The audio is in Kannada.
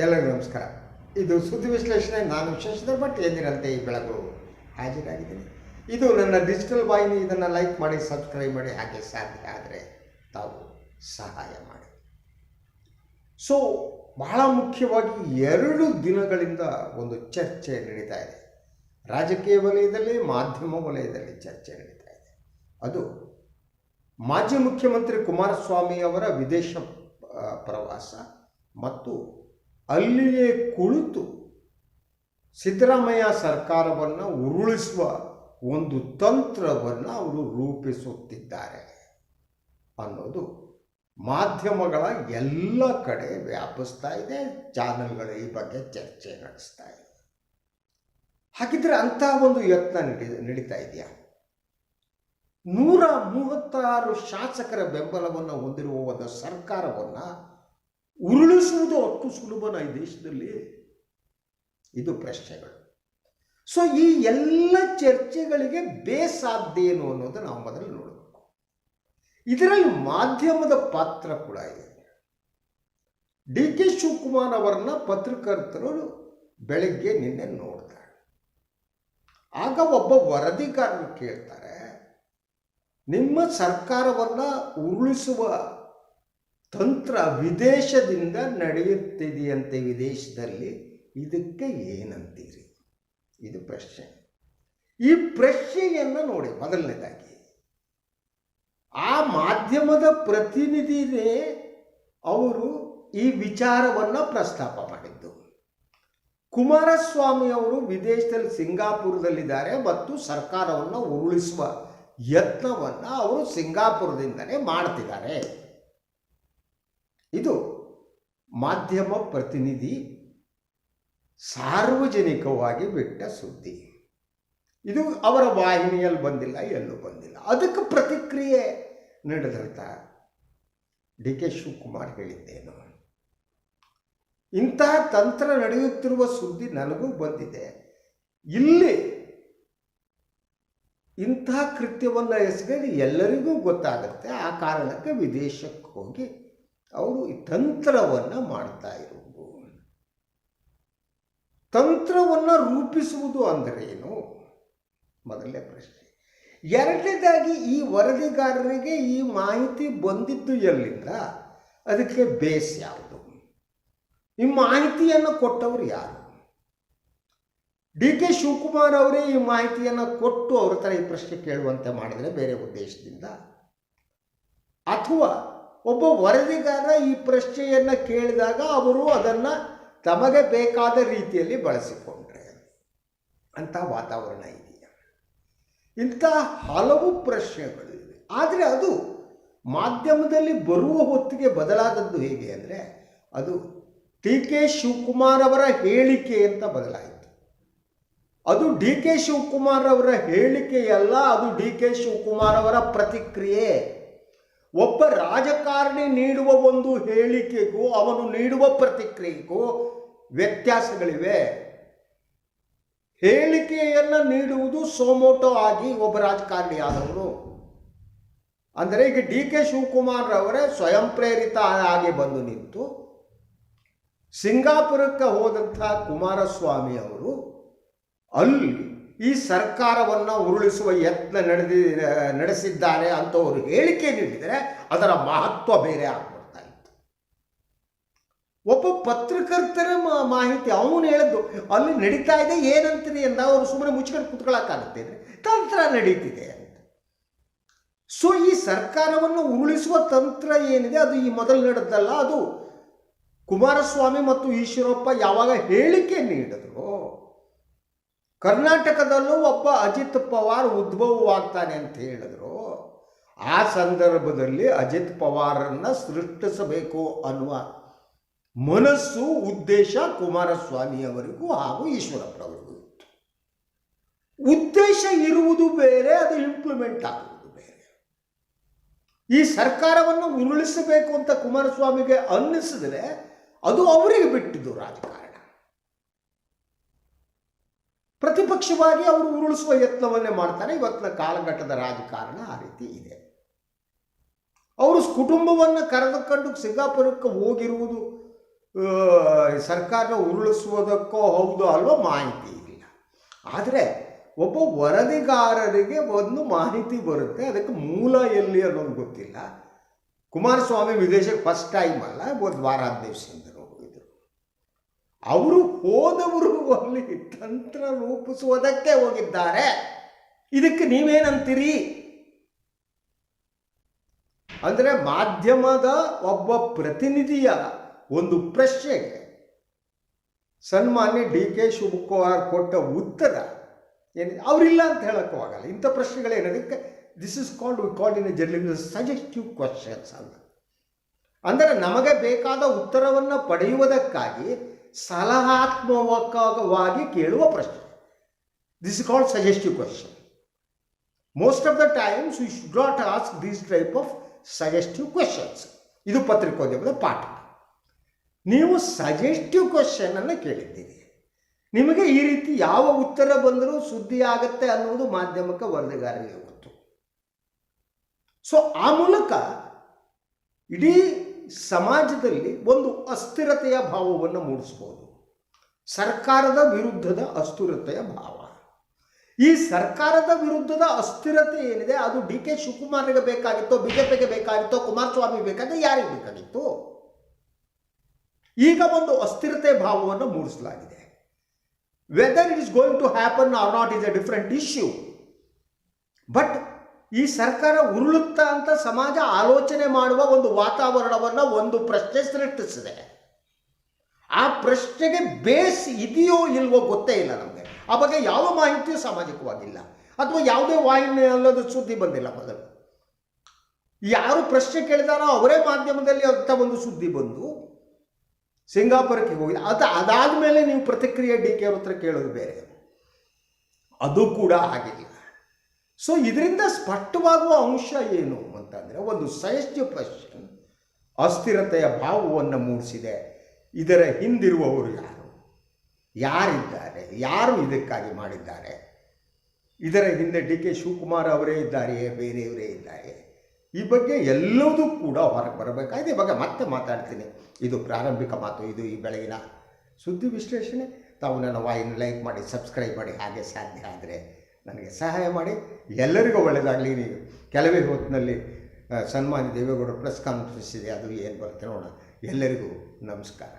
ಎಲ್ಲರಿಗೂ ನಮಸ್ಕಾರ. ಇದು ಸುದ್ದಿ ವಿಶ್ಲೇಷಣೆ, ನಾನು ವಿಶ್ಲೇಷಿಸಿದ ಬಟ್ ಎಂದಿನಂತೆ ಈ ಬೆಳಗು ಹಾಜರಾಗಿದ್ದೀನಿ. ಇದು ನನ್ನ ಡಿಜಿಟಲ್ ವಾಹಿನಿ, ಇದನ್ನು ಲೈಕ್ ಮಾಡಿ, ಸಬ್ಸ್ಕ್ರೈಬ್ ಮಾಡಿ, ಹಾಗೆ ಸಾಧ್ಯ ಆದರೆ ತಾವು ಸಹಾಯ ಮಾಡಿ. ಸೊ ಬಹಳ ಮುಖ್ಯವಾಗಿ ಎರಡು ದಿನಗಳಿಂದ ಒಂದು ಚರ್ಚೆ ನಡೀತಾ ಇದೆ. ರಾಜಕೀಯ ವಲಯದಲ್ಲಿ, ಮಾಧ್ಯಮ ವಲಯದಲ್ಲಿ ಚರ್ಚೆ ನಡೀತಾ ಇದೆ. ಅದು ಮಾಜಿ ಮುಖ್ಯಮಂತ್ರಿ ಕುಮಾರಸ್ವಾಮಿ ಅವರ ವಿದೇಶ ಪ್ರವಾಸ ಮತ್ತು ಅಲ್ಲಿಯೇ ಕುಳಿತು ಸಿದ್ದರಾಮಯ್ಯ ಸರ್ಕಾರವನ್ನು ಉರುಳಿಸುವ ಒಂದು ತಂತ್ರವನ್ನು ಅವರು ರೂಪಿಸುತ್ತಿದ್ದಾರೆ ಅನ್ನೋದು ಮಾಧ್ಯಮಗಳ ಎಲ್ಲ ಕಡೆ ವ್ಯಾಪಿಸ್ತಾ ಇದೆ ಚಾನೆಲ್ಗಳು ಈ ಬಗ್ಗೆ ಚರ್ಚೆ ನಡೆಸ್ತಾ ಇದೆ. ಹಾಗಿದ್ರೆ ಅಂತಹ ಒಂದು ಯತ್ನ ನಡಿ, ನಡೀತಾ ಇದೆಯಾ? ನೂರ ಮೂವತ್ತಾರು ಶಾಸಕರ ಬೆಂಬಲವನ್ನು ಹೊಂದಿರುವ ಒಂದು ಸರ್ಕಾರವನ್ನು ಉರುಳಿಸುವುದು ಅಷ್ಟು ಸುಲಭನ ಈ ದೇಶದಲ್ಲಿ? ಇದು ಪ್ರಶ್ನೆಗಳು. ಸೊ ಈ ಎಲ್ಲ ಚರ್ಚೆಗಳಿಗೆ ಬೇಸಾದ್ದೇನು ಅನ್ನೋದು ನಾವು ಮೊದಲು ನೋಡಬೇಕು. ಇದರಲ್ಲಿ ಮಾಧ್ಯಮದ ಪಾತ್ರ ಕೂಡ ಇದೆ. ಡಿ ಕೆ ಶಿವಕುಮಾರ್ ಅವರನ್ನ ಪತ್ರಕರ್ತರು ಬೆಳಗ್ಗೆ ನಿನ್ನೆ ನೋಡ್ತಾರೆ. ಆಗ ಒಬ್ಬ ವರದಿಗಾರರು ಕೇಳ್ತಾರೆ, ನಿಮ್ಮ ಸರ್ಕಾರವನ್ನು ಉರುಳಿಸುವ ತಂತ್ರ ವಿದೇಶದಿಂದ ನಡೆಯುತ್ತಿದೆಯಂತೆ ವಿದೇಶದಲ್ಲಿ, ಇದಕ್ಕೆ ಏನಂತೀರಿ? ಇದು ಪ್ರಶ್ನೆ. ಈ ಪ್ರಶ್ನೆಯನ್ನು ನೋಡಿ, ಮೊದಲನೇದಾಗಿ. ಆ ಮಾಧ್ಯಮದ ಪ್ರತಿನಿಧಿನೇ ಅವರು ಈ ವಿಚಾರವನ್ನು ಪ್ರಸ್ತಾಪ ಮಾಡಿದ್ದು. ಕುಮಾರಸ್ವಾಮಿ ಅವರು ವಿದೇಶದಲ್ಲಿ ಸಿಂಗಾಪುರದಲ್ಲಿದ್ದಾರೆ ಮತ್ತು ಸರ್ಕಾರವನ್ನು ಉರುಳಿಸುವ ಯತ್ನವನ್ನು ಅವರು ಸಿಂಗಾಪುರದಿಂದಲೇ ಮಾಡ್ತಿದ್ದಾರೆ. ಇದು ಮಾಧ್ಯಮ ಪ್ರತಿನಿಧಿ ಸಾರ್ವಜನಿಕವಾಗಿ ಬಿಟ್ಟ ಸುದ್ದಿ. ಇದು ಅವರ ವಾಹಿನಿಯಲ್ಲಿ ಬಂದಿಲ್ಲ, ಎಲ್ಲೂ ಬಂದಿಲ್ಲ. ಅದಕ್ಕೆ ಪ್ರತಿಕ್ರಿಯೆ ನೀಡಿದಂಥ ಡಿ ಕೆ ಶಿವಕುಮಾರ್ ಹೇಳಿದ್ದೇನು. ಇಂತಹ ತಂತ್ರ ನಡೆಯುತ್ತಿರುವ ಸುದ್ದಿ ನನಗೂ ಬಂದಿದೆ. ಇಲ್ಲಿ ಇಂತಹ ಕೃತ್ಯವನ್ನು ಎಸಗಲು ಎಲ್ಲರಿಗೂ ಗೊತ್ತಾಗುತ್ತೆ. ಆ ಕಾರಣಕ್ಕೆ ವಿದೇಶಕ್ಕೆ ಹೋಗಿ ಅವರು ಈ ತಂತ್ರವನ್ನು ಮಾಡ್ತಾ ಇರುವುದು. ತಂತ್ರವನ್ನು ರೂಪಿಸುವುದು ಅಂದರೇನು ಮೊದಲನೇ ಪ್ರಶ್ನೆ. ಎರಡನೇದಾಗಿ ಈ ವರದಿಗಾರರಿಗೆ ಈ ಮಾಹಿತಿ ಬಂದಿದ್ದು ಎಲ್ಲಿಂದ? ಅದಕ್ಕೆ ಬೇಸ್ ಯಾವುದು? ಈ ಮಾಹಿತಿಯನ್ನು ಕೊಟ್ಟವರು ಯಾರು? ಡಿ ಕೆ ಶಿವಕುಮಾರ್ ಅವರೇ ಈ ಮಾಹಿತಿಯನ್ನು ಕೊಟ್ಟು ಅವ್ರ ಥರ ಈ ಪ್ರಶ್ನೆ ಕೇಳುವಂತೆ ಮಾಡಿದರೆ ಬೇರೆ ಉದ್ದೇಶದಿಂದ? ಅಥವಾ ಒಬ್ಬ ವರದಿಗಾರ ಈ ಪ್ರಶ್ನೆಯನ್ನು ಕೇಳಿದಾಗ ಅವರು ಅದನ್ನು ತಮಗೆ ಬೇಕಾದ ರೀತಿಯಲ್ಲಿ ಬಳಸಿಕೊಂಡ್ರೆ ಅಂತ ವಾತಾವರಣ ಇದೆಯಾ? ಇಂಥ ಹಲವು ಪ್ರಶ್ನೆಗಳು ಇವೆ. ಆದರೆ ಅದು ಮಾಧ್ಯಮದಲ್ಲಿ ಬರುವ ಹೊತ್ತಿಗೆ ಬದಲಾದದ್ದು ಹೇಗೆ ಅಂದರೆ, ಅದು ಟಿ ಕೆ ಶಿವಕುಮಾರ್ ಅವರ ಹೇಳಿಕೆ ಅಂತ ಬದಲಾಯಿತು. ಅದು ಡಿ ಕೆ ಶಿವಕುಮಾರ್ ಅವರ ಹೇಳಿಕೆಯಲ್ಲ, ಅದು ಡಿ ಕೆ ಶಿವಕುಮಾರ್ ಅವರ ಪ್ರತಿಕ್ರಿಯೆ. ಒಬ್ಬ ರಾಜಕಾರಣಿ ನೀಡುವ ಒಂದು ಹೇಳಿಕೆಗೂ ಅವನು ನೀಡುವ ಪ್ರತಿಕ್ರಿಯೆಗೂ ವ್ಯತ್ಯಾಸಗಳಿವೆ. ಹೇಳಿಕೆಯನ್ನು ನೀಡುವುದು ಸೋಮೋಟೋ ಆಗಿ ಒಬ್ಬ ರಾಜಕಾರಣಿ ಆದವರು ಅಂದರೆ ಈಗ ಡಿ ಕೆ ಶಿವಕುಮಾರ್ ಅವರೇ ಸ್ವಯಂ ಪ್ರೇರಿತ ಆಗಿ ಬಂದು ನಿಂತು ಸಿಂಗಾಪುರಕ್ಕೆ ಹೋದಂಥ ಕುಮಾರಸ್ವಾಮಿ ಅವರು ಅಲ್ಲಿ ಈ ಸರ್ಕಾರವನ್ನು ಉರುಳಿಸುವ ಯತ್ನ ನಡೆದಿ, ನಡೆಸಿದ್ದಾರೆ ಅಂತ ಅವರು ಹೇಳಿಕೆ ನೀಡಿದರೆ ಅದರ ಮಹತ್ವ ಬೇರೆ ಆಗ್ಬಿಡ್ತಾ ಇತ್ತು. ಒಬ್ಬ ಪತ್ರಕರ್ತರ ಮಾಹಿತಿ ಅವನು ಹೇಳಿದ್ದು, ಅಲ್ಲಿ ನಡೀತಾ ಇದೆ ಏನಂತೀನಿ ಅಂತ ಅವರು ಸುಮ್ಮನೆ ಮುಚ್ಕೊಂಡು ಕುತ್ಕೊಳ್ಳೋಕ್ಕಾಗುತ್ತೆ ತಂತ್ರ ನಡೀತಿದೆ ಅಂತ. ಸೊ ಈ ಸರ್ಕಾರವನ್ನು ಉರುಳಿಸುವ ತಂತ್ರ ಏನಿದೆ, ಅದು ಈ ಮೊದಲು ನಡೆದಲ್ಲ ಅದು ಕುಮಾರಸ್ವಾಮಿ ಮತ್ತು ಈಶ್ವರಪ್ಪ ಯಾವಾಗ ಹೇಳಿಕೆ ನೀಡಿದ್ರು ಕರ್ನಾಟಕದಲ್ಲೂ ಒಬ್ಬ ಅಜಿತ್ ಪವಾರ್ ಉದ್ಭವವಾಗ್ತಾನೆ ಅಂತ ಹೇಳಿದ್ರು. ಆ ಸಂದರ್ಭದಲ್ಲಿ ಅಜಿತ್ ಪವಾರನ್ನು ಸೃಷ್ಟಿಸಬೇಕು ಅನ್ನುವ ಮನಸ್ಸು, ಉದ್ದೇಶ ಕುಮಾರಸ್ವಾಮಿಯವರಿಗೂ ಹಾಗೂ ಈಶ್ವರಪ್ಪನವರಿಗೂ ಇತ್ತು. ಉದ್ದೇಶ ಇರುವುದು ಬೇರೆ, ಅದು ಇಂಪ್ಲಿಮೆಂಟ್ ಆಗುವುದು ಬೇರೆ. ಈ ಸರ್ಕಾರವನ್ನು ಉರುಳಿಸಬೇಕು ಅಂತ ಕುಮಾರಸ್ವಾಮಿಗೆ ಅನ್ನಿಸಿದ್ರೆ ಅದು ಅವರಿಗೆ ಬಿಟ್ಟಿದ್ದು ರಾಜಕಾರಣ. ಪ್ರತಿಪಕ್ಷವಾಗಿ ಅವರು ಉರುಳಿಸುವ ಯತ್ನವನ್ನೇ ಮಾಡ್ತಾರೆ. ಇವತ್ತಿನ ಕಾಲಘಟ್ಟದ ರಾಜಕಾರಣ ಆ ರೀತಿ ಇದೆ. ಅವರು ಕುಟುಂಬವನ್ನು ಕರೆದುಕೊಂಡು ಸಿಂಗಾಪುರಕ್ಕೆ ಹೋಗಿರುವುದು ಸರ್ಕಾರ ಉರುಳಿಸುವುದಕ್ಕೋ ಹೌದು ಅಲ್ವೋ ಮಾಹಿತಿ ಇಲ್ಲ. ಆದರೆ ಒಬ್ಬ ವರದಿಗಾರರಿಗೆ ಒಂದು ಮಾಹಿತಿ ಬರುತ್ತೆ. ಅದಕ್ಕೆ ಮೂಲ ಎಲ್ಲಿ ಅನ್ನೋದು ಗೊತ್ತಿಲ್ಲ. ಕುಮಾರಸ್ವಾಮಿ ವಿದೇಶಕ್ಕೆ ಫಸ್ಟ್ ಟೈಮ್ ಅಲ್ಲ ಒಂದು ವಾರ ಹದಿನೈದು ಅವರು ಹೋದವರು ಅಲ್ಲಿ ತಂತ್ರ ರೂಪಿಸುವುದಕ್ಕೆ ಹೋಗಿದ್ದಾರೆ. ಇದಕ್ಕೆ ನೀವೇನಂತೀರಿ? ಅಂದರೆ ಮಾಧ್ಯಮದ ಒಬ್ಬ ಪ್ರತಿನಿಧಿಯ ಒಂದು ಪ್ರಶ್ನೆಗೆ ಸನ್ಮಾನ್ಯ ಡಿ ಕೆ ಶಿವಕುಮಾರ್ ಕೊಟ್ಟ ಉತ್ತರ ಏನು ಅವರಿಲ್ಲ ಅಂತ ಹೇಳೋಕ್ಕೂ ಆಗಲ್ಲ. ಇಂಥ ಪ್ರಶ್ನೆಗಳೇನದಕ್ಕೆ this is called we called in journalism suggestive questions ಅಂತ. ಅಂದರೆ ನಮಗೆ ಬೇಕಾದ ಉತ್ತರವನ್ನು ಪಡೆಯುವುದಕ್ಕಾಗಿ ಸಲಹಾತ್ಮಕವಾಗಿ ಕೇಳುವ ಪ್ರಶ್ನೆ. This is called suggestive question most of the times we should not ask these type of suggestive questions ಇದು ಪತ್ರಿಕೋದ್ಯಮದ ಪಾಠ. ನೀವು ಸಜೆಸ್ಟಿವ್ ಕ್ವಶನನ್ನು ಕೇಳಿದ್ದೀರಿ. ನಿಮಗೆ ಈ ರೀತಿ ಯಾವ ಉತ್ತರ ಬಂದರೂ ಸುದ್ದಿ ಆಗುತ್ತೆ ಅನ್ನುವುದು ಮಾಧ್ಯಮಕ್ಕೆ ವರದಿಗಾರರಿಗೆ ಗೊತ್ತು. ಸೊ ಆ ಮೂಲಕ ಇಡೀ ಸಮಾಜದಲ್ಲಿ ಒಂದು ಅಸ್ಥಿರತೆಯ ಭಾವವನ್ನು ಮೂಡಿಸ್ಬೋದು. ಸರ್ಕಾರದ ವಿರುದ್ಧದ ಅಸ್ಥಿರತೆಯ ಭಾವ. ಈ ಸರ್ಕಾರದ ವಿರುದ್ಧದ ಅಸ್ಥಿರತೆ ಏನಿದೆ? ಅದು ಡಿ ಕೆ ಶಿವಕುಮಾರ್ಗೆ ಬೇಕಾಗಿತ್ತೋ, ಬಿಜೆಪಿಗೆ ಬೇಕಾಗಿತ್ತೋ, ಕುಮಾರಸ್ವಾಮಿ ಬೇಕಾಗಿತ್ತು, ಯಾರಿಗೆ ಬೇಕಾಗಿತ್ತು? ಈಗ ಒಂದು ಅಸ್ಥಿರತೆ ಭಾವವನ್ನು ಮೂಡಿಸಲಾಗಿದೆ. Whether it is going to happen or not is a different issue but ಈ ಸರ್ಕಾರ ಉರುಳುತ್ತಾ ಅಂತ ಸಮಾಜ ಆಲೋಚನೆ ಮಾಡುವ ಒಂದು ವಾತಾವರಣವನ್ನು ಒಂದು ಪ್ರಶ್ನೆ ಸೃಷ್ಟಿಸಿದೆ. ಆ ಪ್ರಶ್ನೆಗೆ ಬೇಸ್ ಇದೆಯೋ ಇಲ್ವೋ ಗೊತ್ತೇ ಇಲ್ಲ ನಮಗೆ. ಆ ಬಗ್ಗೆ ಯಾವ ಮಾಹಿತಿಯೂ ಸಾಮಾಜಿಕವಾಗಿಲ್ಲ. ಅಥವಾ ಯಾವುದೇ ವಾಹಿನಿ ಅನ್ನೋದು ಸುದ್ದಿ ಬಂದಿಲ್ಲ ಮೊದಲು. ಯಾರು ಪ್ರಶ್ನೆ ಕೇಳಿದಾರೋ ಅವರೇ ಮಾಧ್ಯಮದಲ್ಲಿ ಅಂತ ಒಂದು ಸುದ್ದಿ ಬಂದು ಸಿಂಗಾಪುರಕ್ಕೆ ಹೋಗಿ ಅದು ಅದಾದ ಮೇಲೆ ನೀವು ಪ್ರತಿಕ್ರಿಯೆ ಡಿ ಕೆ ಅವ್ರ ಹತ್ರ ಕೇಳೋದು ಬೇರೆ. ಅದು ಕೂಡ ಆಗಿಲ್ಲ ಸೊ ಇದರಿಂದ ಸ್ಪಷ್ಟವಾಗುವ ಅಂಶ ಏನು ಅಂತಂದರೆ ಒಂದು ಸಜೆಸ್ಟಿವ್ ಪ್ರಶ್ನೆ. ಅಸ್ಥಿರತೆಯ ಭಾವವನ್ನು ಮೂಡಿಸಿದೆ. ಇದರ ಹಿಂದಿರುವವರು ಯಾರು? ಯಾರಿದ್ದಾರೆ? ಯಾರು ಇದಕ್ಕಾಗಿ ಮಾಡಿದ್ದಾರೆ? ಇದರ ಹಿಂದೆ ಡಿ ಕೆ ಶಿವಕುಮಾರ್ ಅವರೇ ಇದ್ದಾರೆಯೇ? ಬೇರೆಯವರೇ ಇದ್ದಾರೆ? ಈ ಬಗ್ಗೆ ಎಲ್ಲವೂ ಕೂಡ ಹೊರಗೆ ಬರಬೇಕಾಗಿದೆ. ಬಗ್ಗೆ ಮತ್ತೆ ಮಾತಾಡ್ತೀನಿ. ಇದು ಪ್ರಾರಂಭಿಕ ಮಾತು. ಇದು ಈ ಬೆಳಗಿನ ಸುದ್ದಿ ವಿಶ್ಲೇಷಣೆ. ತಾವು ನನ್ನ ವಾಹಿನಿ ಲೈಕ್ ಮಾಡಿ, ಸಬ್ಸ್ಕ್ರೈಬ್ ಮಾಡಿ. ಹಾಗೆ ಸಾಧ್ಯ ಆದರೆ ನನಗೆ ಸಹಾಯ ಮಾಡಿ. ಎಲ್ಲರಿಗೂ ಒಳ್ಳೆಯದಾಗಲಿ ನೀವು ಕೆಲವೇ ಹೊತ್ತಿನಲ್ಲಿ ಸನ್ಮಾನ್ಯ ದೇವೇಗೌಡರು ಪ್ರೆಸ್ ಕಾನ್ಫರೆನ್ಸ್ ಇದೆ, ಅದು ಏನು ಬರುತ್ತೆ ನೋಡೋಣ. ಎಲ್ಲರಿಗೂ ನಮಸ್ಕಾರ.